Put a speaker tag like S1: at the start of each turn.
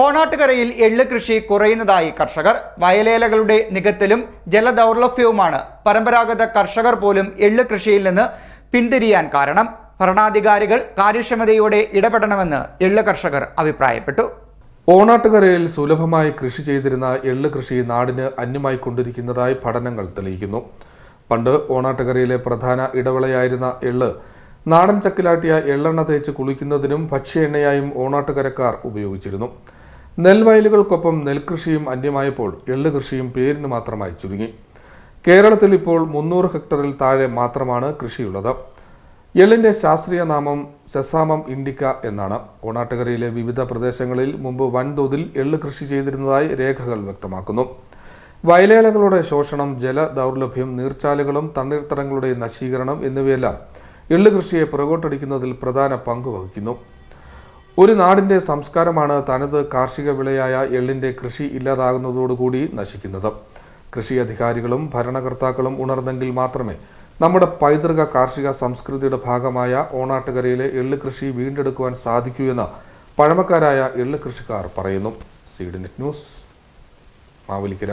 S1: ഓണാട്ടുകരയിൽ എള്ള് കൃഷി കുറയുന്നതായി കർഷകർ. വയലേലകളുടെ നികത്തലും ജലദൗർലഭ്യവുമാണ് പരമ്പരാഗത കർഷകർ പോലും എള്ള് കൃഷിയിൽ നിന്ന് പിന്തിരിയാൻ കാരണം. ഭരണാധികാരികൾ കാര്യക്ഷമതയോടെ ഇടപെടണമെന്ന് എള്ള് കർഷകർ അഭിപ്രായപ്പെട്ടു.
S2: ഓണാട്ടുകരയിൽ സുലഭമായി കൃഷി ചെയ്തിരുന്ന എള്ള് കൃഷി നാടിന് അന്യമായി കൊണ്ടിരിക്കുന്നതായി പഠനങ്ങൾ തെളിയിക്കുന്നു. പണ്ട് ഓണാട്ടുകരയിലെ പ്രധാന ഇടവിളയായിരുന്ന എള്ള് നാടൻ ചക്കിലാട്ടിയ എള്ളെണ്ണ തേച്ച് കുളിക്കുന്നതിനും ഭക്ഷ്യ എണ്ണയായും ഓണാട്ടുകരക്കാർ ഉപയോഗിച്ചിരുന്നു. നെൽവയലുകൾക്കൊപ്പം നെൽകൃഷിയും അന്യമായപ്പോൾ എള്ളു കൃഷിയും പേരിന് മാത്രമായി ചുരുങ്ങി. കേരളത്തിൽ ഇപ്പോൾ മുന്നൂറ് ഹെക്ടറിൽ താഴെ മാത്രമാണ് കൃഷിയുള്ളത്. എള്ളിന്റെ ശാസ്ത്രീയ നാമം സെസാമം ഇൻഡിക്ക എന്നാണ്. ഓണാട്ടുകരയിലെ വിവിധ പ്രദേശങ്ങളിൽ മുമ്പ് വൻതോതിൽ എള്ള് കൃഷി ചെയ്തിരുന്നതായി രേഖകൾ വ്യക്തമാക്കുന്നു. വയലേലകളുടെ ശോഷണം ജല ദൗർലഭ്യം നീർച്ചാലുകളും തണ്ണീർത്തടങ്ങളുടെ നശീകരണം എന്നിവയെല്ലാം എള്ള് കൃഷിയെ പുറകോട്ടടിക്കുന്നതിൽ പ്രധാന പങ്ക് വഹിക്കുന്നു. ഒരു നാടിന്റെ സംസ്കാരമാണ് തനത് കാർഷിക വിളയായ എള്ളിന്റെ കൃഷി ഇല്ലാതാകുന്നതോടുകൂടി നശിക്കുന്നത്. കൃഷി അധികാരികളും ഭരണകർത്താക്കളും ഉണർന്നെങ്കിൽ മാത്രമേ നമ്മുടെ പൈതൃക കാർഷിക സംസ്കൃതിയുടെ ഭാഗമായ ഓണാട്ടുകരയിലെ എള്ള് കൃഷി വീണ്ടെടുക്കുവാൻ സാധിക്കൂ എന്ന് പഴമക്കാരായ എള്ള് കൃഷിക്കാർ പറയുന്നു. Seed net news Mavelikara.